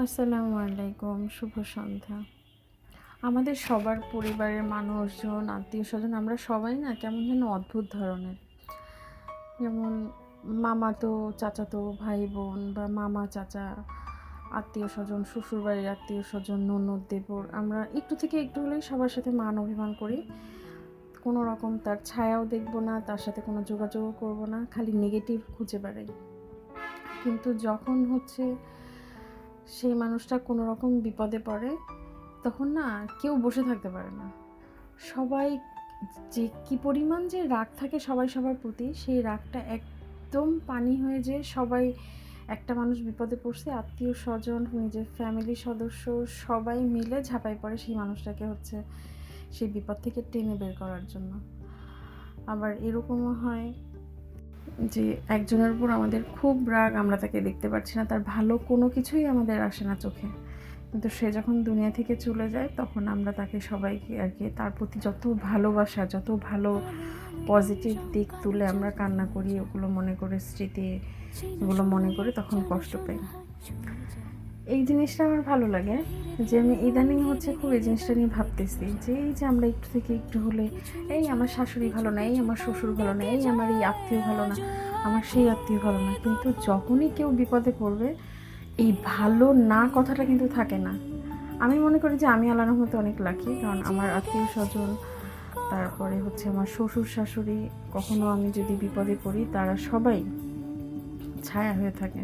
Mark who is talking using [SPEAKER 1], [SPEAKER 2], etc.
[SPEAKER 1] আসসালামু আলাইকুম, শুভ সন্ধ্যা। আমাদের সবার পরিবারের মানুষজন আত্মীয় স্বজন আমরা সবাই না কেমন যেন অদ্ভুত ধরনের। যেমন মামাতো, চাচাতো ভাই বোন বা মামা, চাচা আত্মীয় স্বজন শ্বশুরবাড়ির আত্মীয় স্বজন ননদ, দেবর, আমরা একটু থেকে একটু হলেই সবার সাথে মান অভিমান করি। কোনো রকম তার ছায়াও দেখব না, তার সাথে কোনো যোগাযোগও করব না, খালি নেগেটিভ খুঁজে বেড়াই। কিন্তু যখন হচ্ছে সেই মানুষটা কোনো রকম বিপদে পড়ে, তখন না কেউ বসে থাকতে পারে না। সবাই যে কি পরিমাণ যে রাগ থাকে সবাই সবার প্রতি, সেই রাগটা একদম পানি হয়ে যে সবাই একটা মানুষ বিপদে পড়ছে, আত্মীয় স্বজন, নিজের ফ্যামিলি সদস্য সবাই মিলে ঝাঁপাই পড়ে সেই মানুষটাকে হচ্ছে সেই বিপদ থেকে টেনে বের করার জন্য। আবার এরকমও হয় যে একজনের উপর আমাদের খুব রাগ, আমরা তাকে দেখতে পাচ্ছি না, তার ভালো কোনো কিছুই আমাদের আসে না চোখে। কিন্তু সে যখন দুনিয়া থেকে চলে যায়, তখন আমরা তাকে সবাইকে আর কি তার প্রতি যত ভালোবাসা, যত ভালো পজিটিভ দিক তুলে আমরা কান্না করি, ওগুলো মনে করে স্মৃতি, ওগুলো মনে করে তখন কষ্ট পাই। এই জিনিসটা আমার ভালো লাগে যে আমি ইদানিং হচ্ছে খুব এই জিনিসটা নিয়ে ভাবতেছি যে এই যে আমরা একটু থেকে একটু হলে এই আমার শাশুড়ি ভালো না, এই আমার শ্বশুর ভালো না, এই আমার এই আত্মীয় ভালো না, আমার সেই আত্মীয় ভালো না। কিন্তু যখনই কেউ বিপদে পড়বে, এই ভালো না কথাটা কিন্তু থাকে না। আমি মনে করি যে আমি আল্লাহর মতো অনেক লাকি কারণ আমার আত্মীয় স্বজন, তারপরে হচ্ছে আমার শ্বশুর শাশুড়ি, কখনো আমি যদি বিপদে পড়ি, তারা সবাই ছায়া হয়ে থাকে।